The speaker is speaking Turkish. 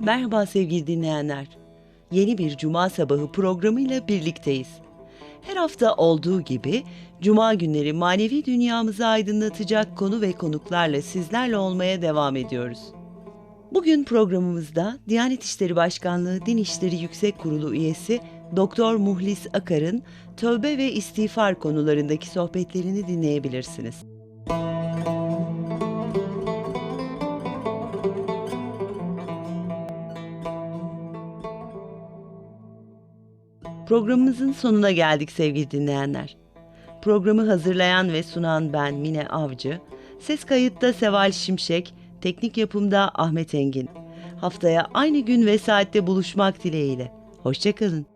Merhaba sevgili dinleyenler. Yeni bir cuma sabahı programıyla birlikteyiz. Her hafta olduğu gibi cuma günleri manevi dünyamızı aydınlatacak konu ve konuklarla sizlerle olmaya devam ediyoruz. Bugün programımızda Diyanet İşleri Başkanlığı Din İşleri Yüksek Kurulu üyesi Doktor Muhlis Akar'ın tövbe ve istiğfar konularındaki sohbetlerini dinleyebilirsiniz. Programımızın sonuna geldik sevgili dinleyenler. Programı hazırlayan ve sunan ben Mine Avcı, ses kayıtta Seval Şimşek, teknik yapımda Ahmet Engin. Haftaya aynı gün ve saatte buluşmak dileğiyle. Hoşçakalın.